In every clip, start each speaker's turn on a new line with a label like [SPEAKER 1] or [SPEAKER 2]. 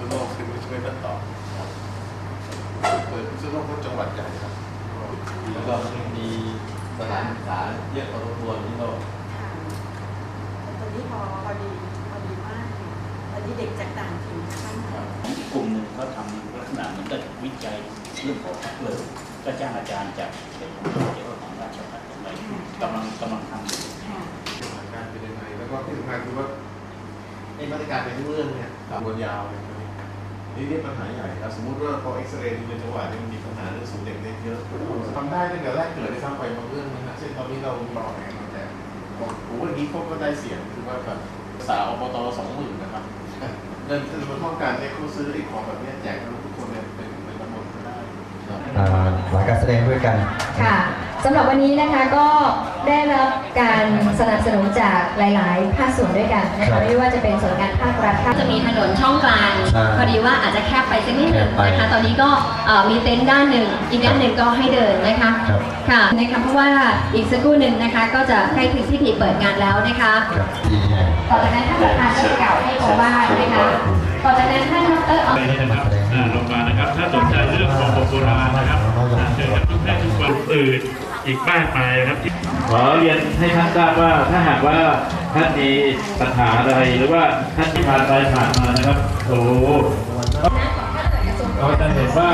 [SPEAKER 1] ษณุโลกคือไม่ช่วยตัดต่อเปิดพิษณุโลกก็จังหวัดใหญ่ครับ
[SPEAKER 2] แล้วก็มีสถานศึกษาเยอะพอสมควรที่โลก
[SPEAKER 3] ค่ะตอนนี้พอพอดีพอดีมากค่ะตอนนี้เด็กจากต่างถิ่นเข้ามา
[SPEAKER 4] อีกกลุ่มหนึ่งเขาทำลักษณะเหมือนกับวิจัยเรื่องของพักเลยก็จ้างอาจารย์จากเป็นเกี่ยวกับของราชพัฒน์อะไรกำลังกำลังทำอยู่
[SPEAKER 3] ค่ะ
[SPEAKER 1] สถานการณ์เป็นยังไงแล้วก็ที่สำคัญคือว่าไอ้มาตรการเป็นทุกเรื่องเนี่ยวนยาวเลย ครับนี่นี่ปัญหาใหญ่ครับสมมติว่าพอเอ็กซเรย์ดูในจังหวัดเนี่ยมันมีปัญหาเรื่องสูงเด็กเล็กเยอะทำได้ตั้งแต่แรกเกิดได้ซ้ำไปบางเรื่องนะฮะเช่นตอนนี้เราต่อแหงแต่บอกโอ้โหอย่างนี้เขาก็ได้เสียงคือว่าแบบสาวอบตสองหมื่นนะครับเงินคือมันต้องการเนี่ยเขาซื้อไอ้ของแบบเนี้ยแจกให้ทุกคนเนี่ยเป็นเป็นตำรวจก็ได้
[SPEAKER 5] อ่าหลายการแสดงด้วยกัน
[SPEAKER 6] ค่ะสำหรับวันนี้นะคะก็ได้รับการสนับสนุนจากหลาย ๆ ภาคส่วนด้วยกันนะ
[SPEAKER 5] ครั
[SPEAKER 6] คะ
[SPEAKER 5] บ
[SPEAKER 6] ไม่ว่าจะเป็นส่วนงานภาครัฐภาค
[SPEAKER 7] จะมีถนนช่องกลาง
[SPEAKER 5] ใช่
[SPEAKER 7] พอดีว่าอาจจะแคบไปสักนิดหนึ่ง
[SPEAKER 5] แคบไป
[SPEAKER 7] นะคะ ตอนนี้ก็เอ่อมีเต็นท์ด้านหนึ่งอีกด้านหนึ่งก็ให้เดินนะคะ
[SPEAKER 5] ครับ
[SPEAKER 7] ค่ะนะคะเพราะว่าอีกสักครู่หนึ่งนะคะ ก็จะใกล้ถึงพิธีเปิดงานแล้วนะคะ
[SPEAKER 5] ครับดีไง
[SPEAKER 7] ต่อจากนั้นท่านประธานก็จะกล่าวให้โอวาทนะคะ ต่อจากนั้นท่านดรอ
[SPEAKER 8] ไปนะครับอ่าลงมานะครับ ถ้าสนใจเรื่องของโบราณนะครับอ่าเจอกันทุกแม่ทุกวันอื่นอีกมากมายนะครับ ขอเรียนให้ท่านทราบว่าถ้าหากว่าท่านมีปัญหาอะไรหรือว่าท่านที่ผ่านไปผ่านมานะครับโอ้โหเราจะเห็นว่า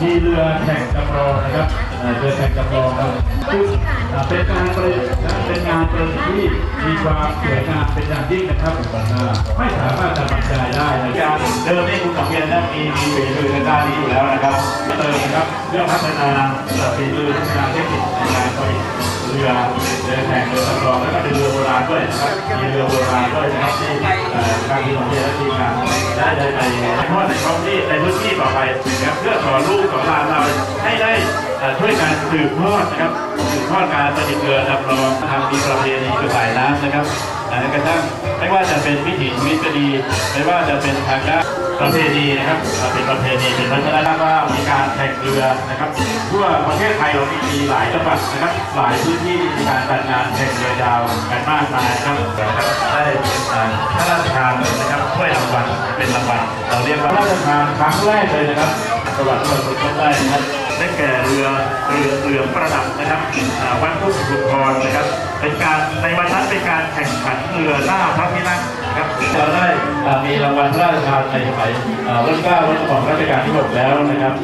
[SPEAKER 8] มีเรือแข่งจำลองนะครับเรือแข่งจำลองครับเป็นการประดิษฐ์นเป็นงานประดิษฐ์ที่มีความสวยงามเป็นอย่างยิ่งนะครับอ่าไม่สามารถจะบรรยายได้นะครับเดิมนี่คุณสังเวียนนะมีมีฝีมือทางด้านนี้อยู่แล้วนะครับเติมนะครับเรื่องพัฒนาฝีมือพัฒนาเทคนิคในการผลิต เรือเรือแข่งเรือสำรองแล้วก็เป็นเรือโบราณด้วยนะครับมีเรือโบราณด้วยนะครับที่เอ่อการที่เราเรียนและทีมงานได้ได้ไปถ่ายทอดในท้องที่ในพื้นที่ต่อไปนะครับเพื่อสอนลูกสอนหลานเราให้ได้ช่วยกันสืบทอดนะครับสืบทอดการผลิตเรือสำรองทำมีประเพณีคือสายน้ำนะครับอันนั้นกระทั่งไม่ว่าจะเป็นวิถีชีวิตก็ดีไม่ว่าจะเป็นทางด้าน ประเพณีนะครับเป็นประเพณีเป็นวัฒนธรรมว่ามีการแข่งเรือนะครับทั่วประเทศไทยเรามีหลายจังหวัดนะครับ หลายพื้นที่มีการจัดงานแข่งเรือยาวกันมากมายนะครับนะครับได้เอ่อพระราชทานนะครับถ้วยรางวัลเป็นรางวัลเราเรียกว่าพระราชทานครั้งแรกเลยนะครับประวัติศาสตร์คนพบได้นะครับได้แก่เรือเรือเรือประดับนะครับวัดพุทธสุพรนะครับ เป็นการในวันนั้นเป็นการแข่งขันเรือหน้าพระที่นั่ง นะครับเราได้มีรางวัลพระราชทานในสมัยอ่ารัชการัชกาลรัชกาลที่หกแล้วนะครับ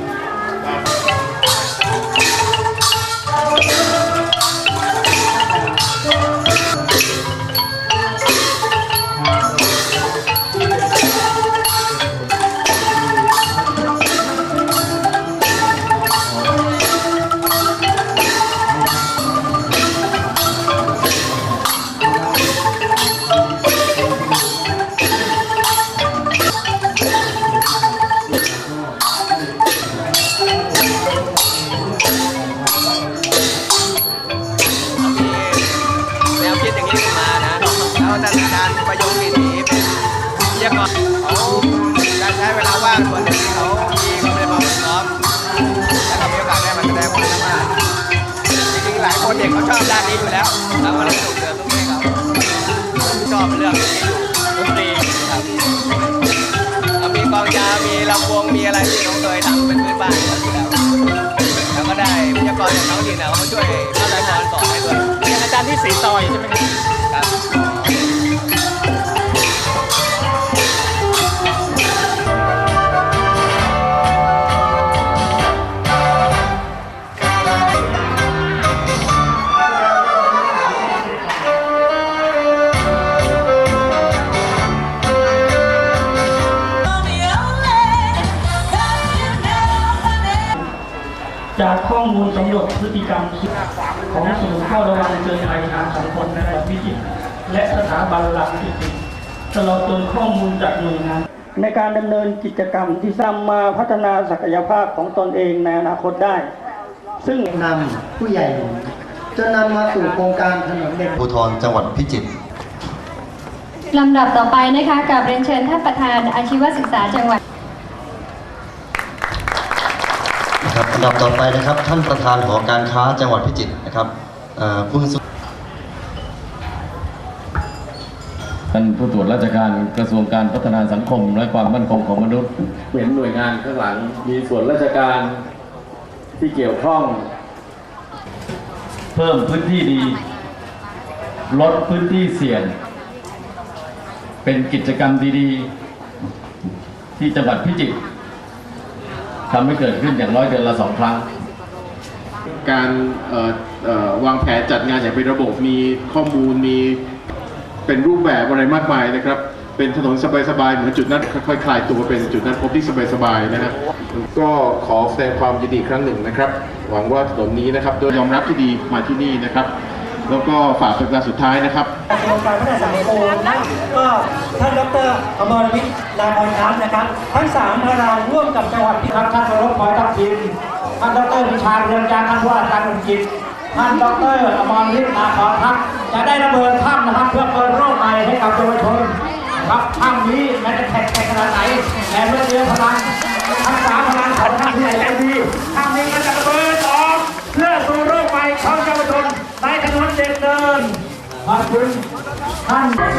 [SPEAKER 9] เขาการใช้เวลาว่างส่วนหนึ่งที่เขามีก็เลยมาฝึกซ้อมแล้วก็มีโอกาสได้มาแสดงความสามารถจริงๆหลายคนเด็กเขาชอบด้านนี้อยู่แล้วเราก็เลยส่งเสริมตรงนี้เขาชอบเรื่องนี้อยู่ดนตรีครับเรามีกลองยาวมีลำวงมีอะไรที่เราเคยทำเป็นพื้นบ้านอยู่แล้วแล้วก็ได้วิทยากรจากท้องถิ่นะเขามาช่วยเข้าใจสอนสอนให้ด้วย
[SPEAKER 3] อาจารย์ที่สีซอยใช่ไหม
[SPEAKER 9] ครับ
[SPEAKER 10] จากข้อมูลสำรวจพฤติกรรมของศูนย์เฝ้าระวังเตือนภัยทางสังคมในจังหวัดพิจิตรและสถาบันหลักพิจิตรตลอดจนข้อมูลจากหน่วยงานในการดำเนินกิจกรรมที่นำมาพัฒนาศักยภาพของตนเองในอนาคตได้ ซึ่ง
[SPEAKER 11] นำผู้ใหญ่จนนำมาสู่โครงการถนนเด็ก
[SPEAKER 5] ภูธรจังหวัดพิจิตร
[SPEAKER 7] ลำดับต่อไปนะคะกับเรียนเชิญท่านประธานอาชีวศึกษาจังหวัด
[SPEAKER 5] นะครับอันดับต่อไปนะครับ ท่านประธานหอการค้าจังหวัดพิจิตรนะครับเอ่อคุณสุ
[SPEAKER 2] ท่านผู้ตรวจราชการกระทรวงการพัฒนาสังคม และความมั่นคงของมนุษย์เห็นหน่วยงานข้างหลังมีส่วนราชการที่เกี่ยวข้อง เพิ่มพื้นที่ดี ลดพื้นที่เสี่ยง เป็นกิจกรรมดีๆ ที่จังหวัดพิจิตร ทำให้เกิดขึ้นอย่างน้อยเดือนละสองครั้ง
[SPEAKER 1] การเอ่อเอ่อวางแผนจัดงานอย่างเป็นระบบมีข้อมูลมีเป็นรูปแบบอะไรมากมายนะครับ เป็นถนนสบายๆเหมือนจุดนัดค่อยๆคลายตัวเป็นจุดนัดพบที่สบายๆนะฮะก็ขอแสดงความยินดีอีกครั้งหนึ่งนะครับ หวังว่าถนนนี้นะครับโดยยอมรับที่ดีมาที่นี่นะครับ แล้วก็ฝากเป็นการสุดท้ายนะครับ
[SPEAKER 10] กรมการพัฒนาสังคมนะก็ท่านดรอมรวิทย์ลาพรคับนะครับ ทั้งสามพลังร่วมกับจังหวัดพิทักษ์ท่านสรพอยทัพทิมท่านดรวิชาเรือนจางท่านว่าการอุกิจท่านดรอมรวิทย์ลาพรคับจะได้ระเบิดถ้ำนะครับเพื่อเปิดโรคใหม่ให้กับเยาวชนครับถ้ำนี้แม้จะแข็งแกร่งขนาดไหนแต่เมื่อเจอพลังทั้งสามพลังของท่านที่ใหญ่ใจดีถ้ำนี้ก็จะระเบิดออกเพื่อสู่โรคใหม่ของเยาวชน ในถนนเด่นเดินขอบคุณท่าน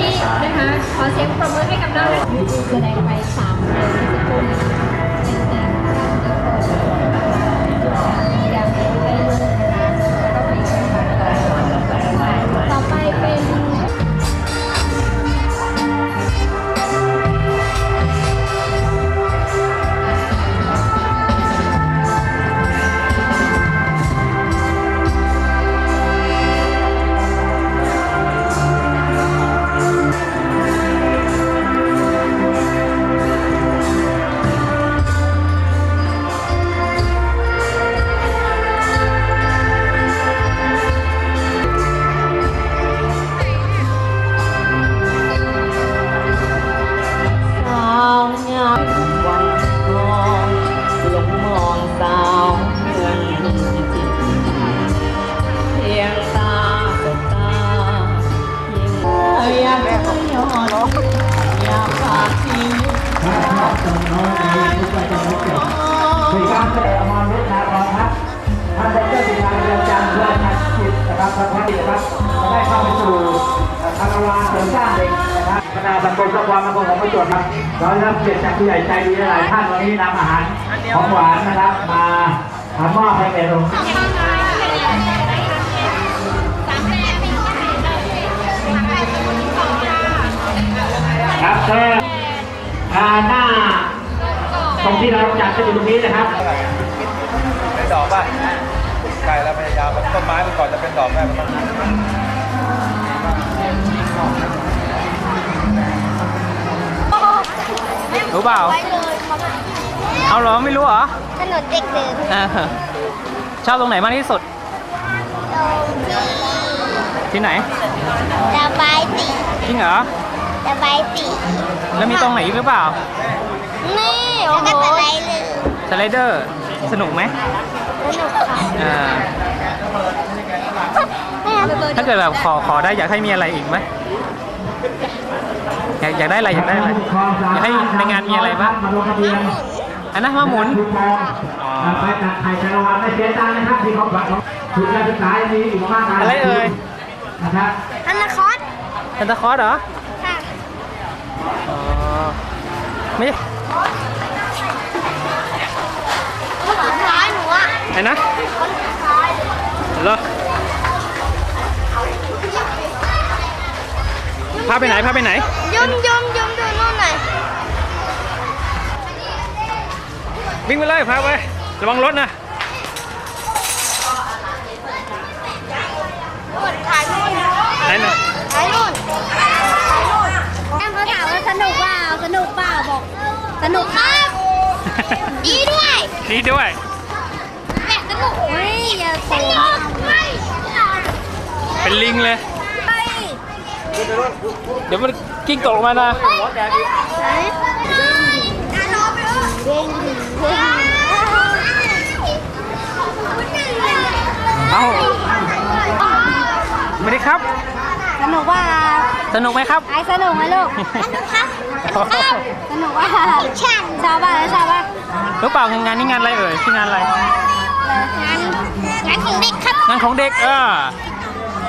[SPEAKER 7] นี้นะคะขอเสียงปรบมือให้กับน้องด้วยแสดงไปสามเพลงที่จะพูด นะค
[SPEAKER 3] รับ
[SPEAKER 10] คณะสังคมและความมั่นคงของประจวบครับเราได้รับเกียรติจากผู้ใหญ่ใจดีหลายท่านวันนี้นำอาหารของหวานนะครับมาทำมอบให้แก่โรงครับเชิญอ่าหน้าตรงที่เราจัดจะอยู่ตรงนี้นะครับ
[SPEAKER 9] ได้ดอกป่ะใช่แล้วพยายามต้นไม้มันก่อนจะเป็นดอกแม่มันต้อง
[SPEAKER 12] รู้เปล่าเอาเหรอไม่รู้เหรอ
[SPEAKER 13] ถนนเด็กเดิน
[SPEAKER 12] เออชอบตรงไหนมากที่สุดที่ไหน
[SPEAKER 13] ระบายสี
[SPEAKER 12] จริงเหรอ
[SPEAKER 13] ระบายสี
[SPEAKER 12] แล้วมีตรงไหนอีกหรือเปล่า
[SPEAKER 13] นี่โอ้โหสไลเดอร์
[SPEAKER 12] สไลเดอร์ สนุกไหม
[SPEAKER 13] สนุกค่ะ
[SPEAKER 12] อ่าถ้าเกิดแบบขอขอได้อยากให้มีอะไรอีกไหม อยากอยากได้อะไรอยากได้อะไรอยากให้ในงานมีอะไรบ้าง
[SPEAKER 10] มาลงทะเบียน
[SPEAKER 12] อันนั้นมาหมุน
[SPEAKER 10] คูปองอ่าไปตัดไข่ชาละวันไม่เสียตังค์นะครับที่ของขวัญของทุนการศึกษายังมีอีกมากมาย
[SPEAKER 12] อะไรเอ่ย
[SPEAKER 10] นะครับ
[SPEAKER 13] อนาคต
[SPEAKER 12] ซันตาคลอสเหรอ
[SPEAKER 13] ค่ะ
[SPEAKER 12] อ๋อไม่ใช่
[SPEAKER 13] คนสุดท้ายหนูอะ
[SPEAKER 12] ไหนนะ
[SPEAKER 13] คนสุดท้าย
[SPEAKER 12] เหรอ พาไปไหนพาไปไหน
[SPEAKER 13] ยมยมยมดูนู่นหน่อย
[SPEAKER 12] วิ่งไปเลยพาไประวังรถนะ
[SPEAKER 13] ถ่ายนู่นถ่ายนู่นถ่ายนู่นแม่เขาถามว่าสนุกเปล่าสนุกเปล่าบอก สนุกครับ ดีด้วย
[SPEAKER 12] ดีด้วย
[SPEAKER 13] แมสนุกเฮ้ยอ
[SPEAKER 12] เป็นลิงเลย เดี๋ยวมันกิ้งตกลงมานะ
[SPEAKER 13] ไหนอะรอไปเออเด้งเด้ง
[SPEAKER 12] เอา ไม่ได้ครับ
[SPEAKER 13] สนุกว่า
[SPEAKER 12] สนุกไหมครับ
[SPEAKER 13] ไอ้สนุกไหมลูก สนุกครับสนุกว่าช่างชอบป่ะชอบป่ะ
[SPEAKER 12] รู้เปล่างานนี้งานอะไรเอ่ยชื่องานอะไร
[SPEAKER 13] งานงานของเด็กครับ
[SPEAKER 12] งานของเด็กเออ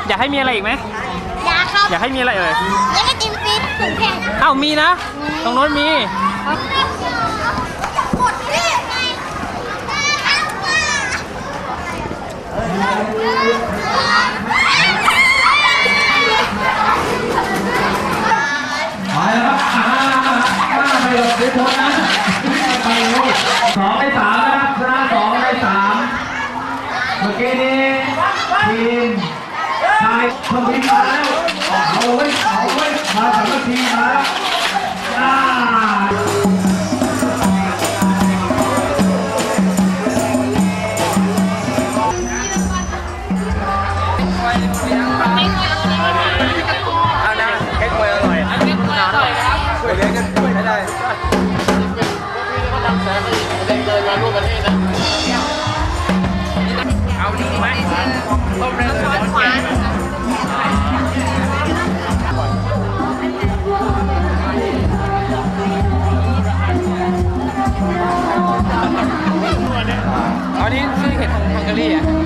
[SPEAKER 12] อยากให้มีอะไรอีกไหม
[SPEAKER 13] ยาครับ
[SPEAKER 12] อยากให้มีอะไรเอ่ย
[SPEAKER 13] แล้วก็จิ้มซีดถึงแข่ง
[SPEAKER 12] อ้าวมีนะ ตรงโน้นมี
[SPEAKER 13] กดเรียกไง
[SPEAKER 14] ไปแล้วครับอ่าไปหลบไปพ้นนะไปลูกสองในสามนะครับชนะสองในสามเมื่อกี้นี้ทีมชายคนทีมมาแล้ว เอาไว้เอาไว้มาสามัคคีมาแล้วอ่า
[SPEAKER 15] เอานะเค้กมวยอร่อยเค้กมวยอร่อยช่วยเลี้ยงกันไม่ได้
[SPEAKER 12] เอาดีไหมต้มเรือร้อน อเ